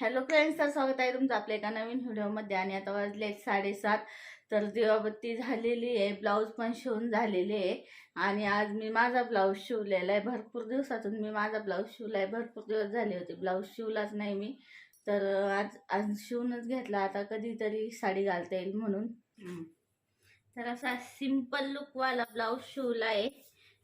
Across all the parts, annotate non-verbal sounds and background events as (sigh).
Hello friends तर स्वागत आहे तुमचं आपल्या एका नवीन व्हिडिओमध्ये. आणि आता वाजले आहेत साडेसात. तर दिवाबत्ती झालेली आहे ब्लाऊज पण शिवून झालेले आहे. आणि आज मी माझा ब्लाऊज शिवलेला आहे. भरपूर दिवसातून मी माझा ब्लाऊज शिवला आहे भरपूर दिवस झाले होते. ब्लाऊज शिवलाच नाही मी. तर आज आज शिवूनच घेतला. आता कधीतरी साडी घालता येईल म्हणून. तर असा सिंपल लुकवाला ब्लाऊज शिवला आहे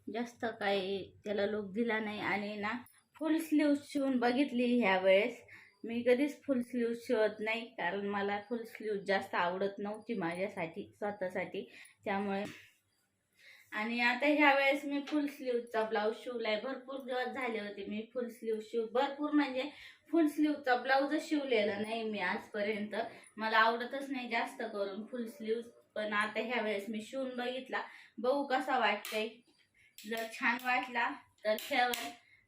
जास्त काही त्याला लुक दिला नाही. आणि ना फुल स्लीव्ह शिवून बघितली ह्या वेळेस. मी कधीच फुल स्लीव शिवत नाही कारण मला फुल स्लीव जास्त आवडत नव्हती माझ्यासाठी स्वतःसाठी. त्यामुळे आणि आता ह्या वेळेस मी फुल स्लीवचा ब्लाऊज शिवलाय. भरपूर दिवस झाले होते मी फुल स्लीव शिव भरपूर म्हणजे फुल स्लीवचा ब्लाऊजच शिवलेला नाही मी आजपर्यंत. मला आवडतच नाही जास्त करून फुल स्लीव पण आता ह्या वेळेस मी शिवून बघितला. बघू कसा वाटतंय. जर छान वाटला तर ठेवल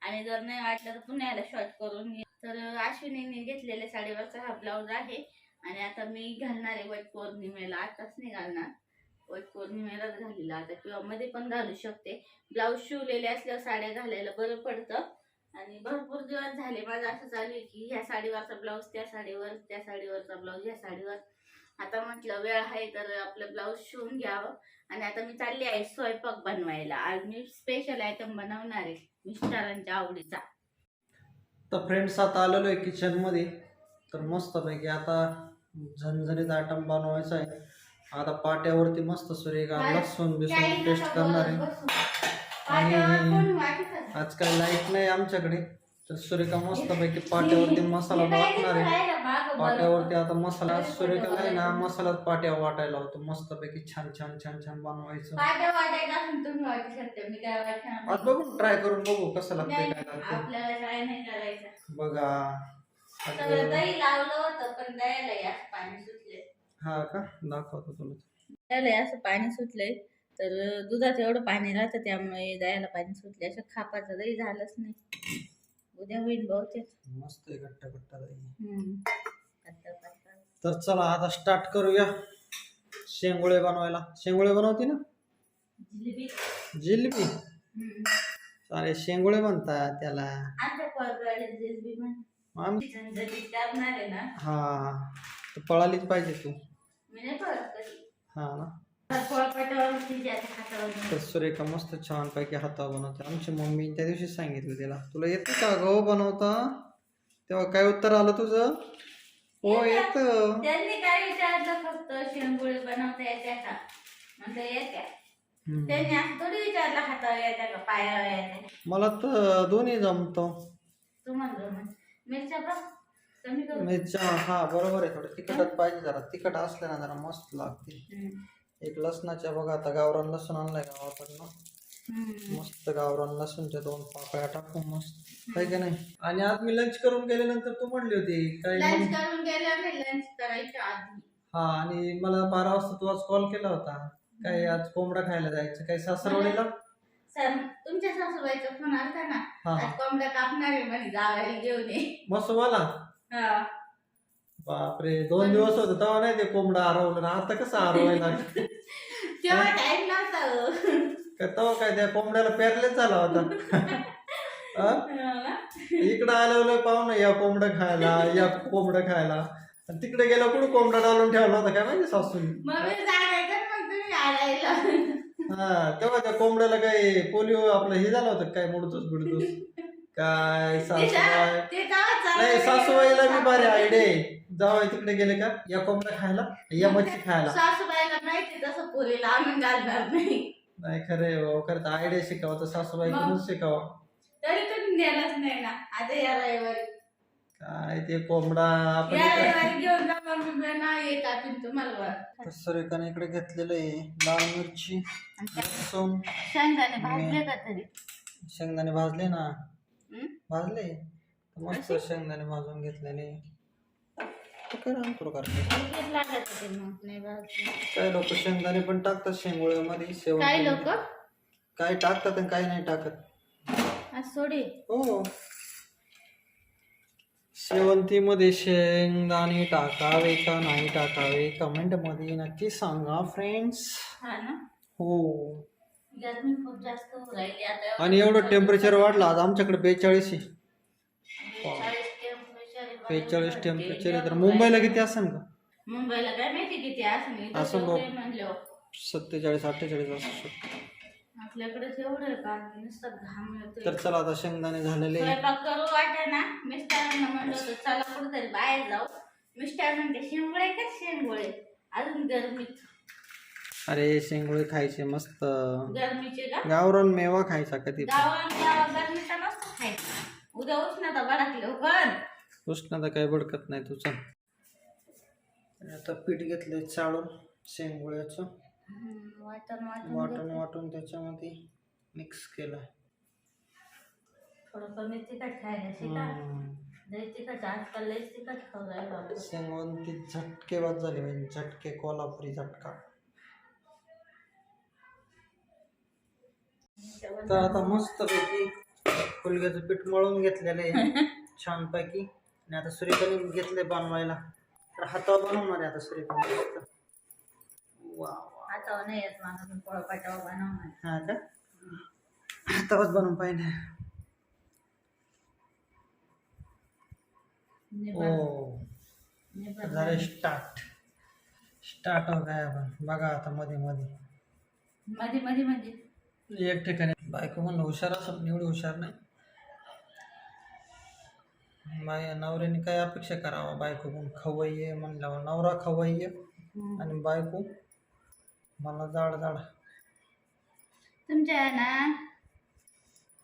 आणि जर नाही वाटलं तर पुन्हा याला शॉर्ट करून घे. तर अश्विनीने घेतलेल्या साडीवरचा हा ब्लाऊज आहे. आणि आता मी घालणार आहे वट पौर्णिमेला. आताच नाही घालणार. वट पौर्णिमेलाच घालीला आता. किंवा मध्ये पण घालू शकते. ब्लाऊज शिवलेले असल्यावर साड्या घालायला बरं पडतं. आणि भरपूर दिवस झाले माझं असं चालू आहे की ह्या साडीवरचा ब्लाऊज त्या साडीवर त्या साडीवरचा ब्लाऊज ह्या साडीवर. आता म्हटलं वेळ आहे तर आपलं ब्लाऊज शिवून घ्यावं. आणि आता मी चालली आहे स्वयंपाक बनवायला. आज मी स्पेशल आयटम बनवणार आहे. मिस्टरांच्या आवडीचा. तर फ्रेंड्स आता आलेलो आहे किचनमध्ये तर मस्तपैकी आता झणझणीत आयटम बनवायचा आहे. आता पाट्यावरती मस्त सूर्यका काय? लसूण बिसून पेस्ट करणार आहे. आणि आज काही लाइट नाही आमच्याकडे. तर सूर्यका मस्तपैकी पाट्यावरती मसाला वाटणार आहे. पाट्यावरती आता मसाला सूर्यका नाही ना मसालाच पाट्या वाटायला होतो. मस्तपैकी छान छान छान छान बनवायचं. आज बघू ट्राय करून बघू कसं लागतंय काय लागतं बघा. हा का? दाखवतो तुला. असं पाणी सुटलंय. तर दुधात एवढं पाणी राहतं त्यामुळे दह्याला पाणी सुटले असं खापाचं दही झालंच नाही. उद्या होईल बहुतेक. मस्त आहे घट्ट घट्ट हम्म. पातळ. तर चला आता स्टार्ट करूया. शेंगोळे बनवायला. शेंगोळे बनवते ना? जिलेबी. जिलेबी? हम्म. अरे शेंगोळे म्हणतात त्याला. आमच्या कोळप्याला जिलेबी म्हण आम झणझणीत करणार आहे ना? हा. तर पळालीच पाहिजे तू. मी नाही पळत कधी. हा ना. तर सुरेखा मस्त छान पैकी हाता बनवते. आमची मम्मी त्या दिवशी सांगितलं तिला तुला येतं का गहू बनवता? तेव्हा काय उत्तर आलं तुझं? हो येतं. त्यांनी काय विचारलं फक्त शेंगुळे बनवता येत्या का? म्हणलं येत्या हम्म. त्यांनी असं थोडी विचारलं हातावर येत्या का? पायावर येत्या मला तर दोन्ही जमतो. मिरच्या बघ कमी करू मिरच्या हा बरोबर आहे थोडं. तिखटच पाहिजे जरा. तिखट असलं ना जरा मस्त लागते. एक लसणाच्या बघा आता गावरान लसूण आणलाय गावाकडनं. मस्त गावरान लसूणच्या दोन पाकळ्या टाकू मस्त. काय की नाही? आणि आज मी लंच करून गेल्यानंतर तू म्हणली होती काय लंच करून गेलं मी लंच करायच्या आधी. हा आणि मला बारा वाजता तू आज कॉल केला होता. काय आज कोंबडा खायला जायचं काय सासरवडीला? सर तुमच्या सासूबाईचा फोन आलता ना? आज कोंबड्या कापणार आहे म्हणे जावायला घेऊन ये. मस्त मला हा. बापरे दोन दिवस होते तेव्हा नाही ते कोंबडा हरवलं ना आता कसं हरवायला लागलं? (laughs) तेव्हा टाइम नव्हता हो. (laughs) काय तेव्हा काय त्या कोंबड्याला पेरलेच झाला होता (laughs) हा? हा. इकडं आलं पाहुणं या कोंबडं खायला या कोंबडं खायला आणि तिकडे गेलं कुठं कोंबडा डालून ठेवला होता काय माहिती सासून मग मी सांगायचं मग तुम्ही आलायला हा तेव्हा त्या कोंबड्याला काही पोलिओ आपलं हे झालं होतं काय मुडतोस बिडतोस काय सासूबाई ते तेव्हा चालू नाही. सासूबाईला मी भारी आयडे जावं तिकडे गेले का? या कोंबड्या खायला या मच्छी खायला. सासूबाईला माहिती तसं पुरीला आणून घालणार नाही. नाही खरे खरं आयडिया शिकावं तर सासूबाईकडूनच शिकावं. तरी नेलाच नाही ना. आता या रविवारी. काय ते कोंबडा आपण या इकडे- रविवारी घेऊन जा मम्मी तुम्हाला. घेतलेलं आहे लाल मिरची लसूण शेंगदाणे भाजले का तरी? शेंगदाणे भाजले ना? हं? भाजले? मस्त शेंगदाणे भाजून घेतलेले. तर काय भाजले काय लोक शेंगदाणे पण टाकतात शेंगोळ्यामध्ये शेवण काय लोक? काय टाकतात आणि काय नाही टाकत. सोडी. हो. शेवंतीमध्ये शेंगदाणे टाकावे का नाही टाकावे? कमेंटमध्ये नक्की सांगा फ्रेंड्स हा ना? हो. गरमी खूप जास्त होऊ राहिली आता. आणि एवढं टेम्परेचर वाढलं आज आमच्याकडे बेचाळीस आहे. बेचाळीस टेम्परेचर तर मुंबईला किती असेल का? मुंबईला काय माहिती किती असं असं बघ. म्हणलं सत्तेचाळीस अठ्ठेचाळीस असू शकतो. आपल्याकडेच एवढं आहे का? नुसतं घाम येतोय. तर चला आता शेंगदाणे झालेले. स्वयंपाक करू वाटे ना. मिस्टरांना म्हणलं होतं चला कुठेतरी बाहेर जाऊ. मिस्टर म्हणते शेंगोळे का शेंगोळे? अजून गरमीत. अरे शेंगोळे खायचे मस्त. गरमीचे का? गावरान मेवा खायचा कधी गावात गरमीचा नसतो खायचा. उद्या उष्णता भडकले पण उष्णता काही भडकत नाही तुझं आता पीठ घेतलंय चाळून शेंगोळ्याचं. वाटण वाटण वाटून वाटून त्याच्यामध्ये मिक्स केलं. थोडं कमी तिखट खायला शिका. लय तिखट आजकाल खाऊ राहिलो झाले म्हणजे झटके कोल्हापुरी झटका. तर आता मस्त पैकी फुलग्याचं पीठ मळून घेतलेलं आहे. (laughs) छानपैकी. आणि आता सूर्यकानी घेतले बनवायला. तर हातावर बनवणार आहे आता मस्त वा हातावर नाही येत मला पोळपाटावर बनवणार. हा का? हातावरच बनवून पाहिजे निभा- झाले स्टार्ट स्टार्ट हो काय आपण? बघा आता मध्ये मध्ये. मध्ये मध्ये म्हणजे एक ठिकाणी बायको म्हणलं हुशार असं एवढी हुशार नाही. बाय नवऱ्याने काय अपेक्षा करावा? बायको पण खवय्ये म्हणल्यावर नवरा खवय्ये आणि बायको मला जाड जाड. तुमच्या आहे ना?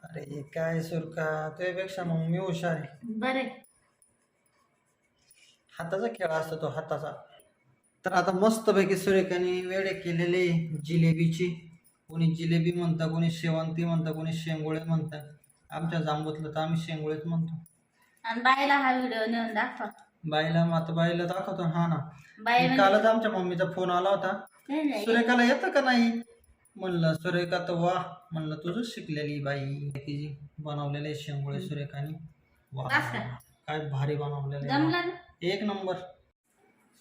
अरे हे काय सुरका तुझ्यापेक्षा मग मी हुशार आहे. बरे. हाताचा खेळ असतो तो हाताचा. तर आता मस्तपैकी सुरेखाने वेडे केलेले जिलेबीची. कोणी जिलेबी म्हणता कोणी शेवंती म्हणता कोणी शेंगोळे म्हणतात. आमच्या जांबूतलं तर आम्ही शेंगोळेच म्हणतो. आणि बाईला हा व्हिडिओ नेऊन दाखवा. बाईला आता बाईला दाखवतो हा ना. बाई कालच आमच्या मम्मीचा फोन आला होता. नाही, नाही. सुरेखाला येतं का नाही? म्हणलं सुरेखा तर वा. म्हणलं तुझं शिकलेली बाई. तिची बनवलेले शेंगोळे सुरेखानी. वा. असं? काय भारी बनवलेले जमलं ना? एक नंबर.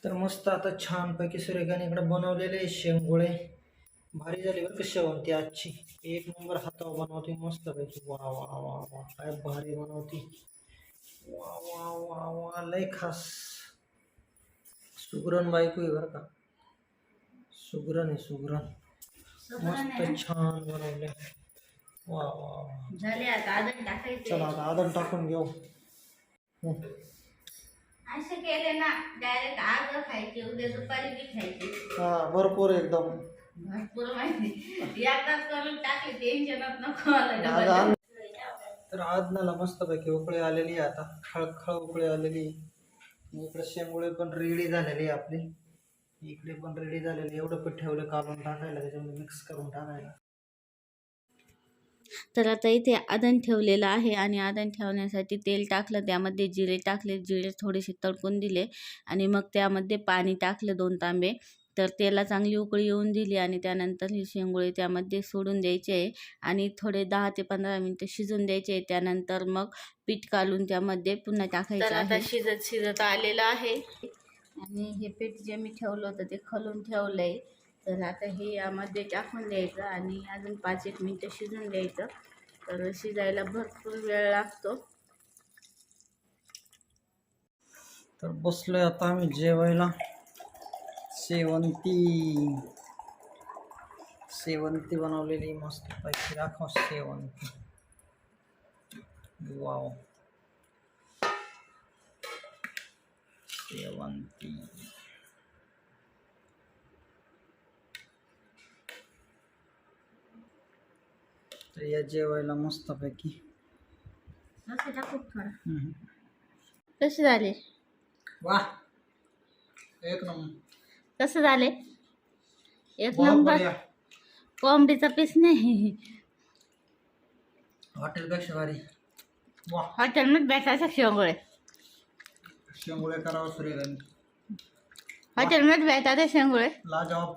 तर मस्त आता छानपैकी सुरेखाने इकडे बनवलेले शेंगोळे. भारी झाली बरं का शेवंती आजची. एक नंबर हातावर बनवते मस्तपैकी. वा वा वा वा. काय भारी बनवते. वा वा वा वा लय खास. सुगरण बायको आहे बरं का. सुगरण आहे सुगरण? मस्त छान बनवले वा वा वा झाले आता आदन टाकायचे. चला आता आदन टाकून घेऊ. हं. असे केले ना डायरेक्ट आज खायचे उद्या दुपारी बी खायचे. हा भरपूर एकदम. भरपूर माहिती. एकदाच करून टाकले टेन्शनच नको आज डबल. तर आदनाला मस्तपैकी उकळी आलेली आहे आता. खळखळ उकळी आलेली. इकडे शेंगुळे पण रेडी झालेली आहे आपली. इकडे पण रेडी झालेली. एवढं पीठ ठेवलं काढून टाकायला त्याच्यामध्ये मिक्स करून टाकायला. तर आता इथे आदण ठेवलेलं आहे आणि आदण ठेवण्यासाठी तेल टाकलं त्यामध्ये जिरे टाकले जिरे थोडेसे तडकून दिले आणि मग त्यामध्ये पाणी टाकलं दोन तांबे. तर त्याला चांगली उकळी येऊन दिली आणि त्यानंतर हे शेंगोळे त्यामध्ये सोडून द्यायचे आहे आणि थोडे दहा ते पंधरा मिनटं शिजून द्यायचे. आहे त्यानंतर मग पीठ काढून त्यामध्ये पुन्हा टाकायचं आहे. शिजत शिजत आलेलं आहे. आणि हे पीठ जे मी ठेवलं होतं ते खलून ठेवलं आहे तर आता हे यामध्ये टाकून द्यायचं आणि अजून पाच एक मिनटं शिजून द्यायचं. तर शिजायला भरपूर वेळ लागतो. तर बसलोय आता आम्ही जेवायला. शेवंती. शेवंती बनवलेली मस्त पैकी. दाखव शेवंती. वाव शेवंती. तर या जेवायला मस्त पैकी असं टाकू थोडं कसे झाले? वा एक नंबर. कसं झाले एक नंबर. कोंबडीचा पीस नाही. हॉटेलपेक्षा भारी. वा. हॉटेलमध्ये भेटायचं शेंगोळे. शेंगुळे करावं सूर्यकांत हॉटेलमध्ये भेटायचे शेंगोळे. लाजवाब.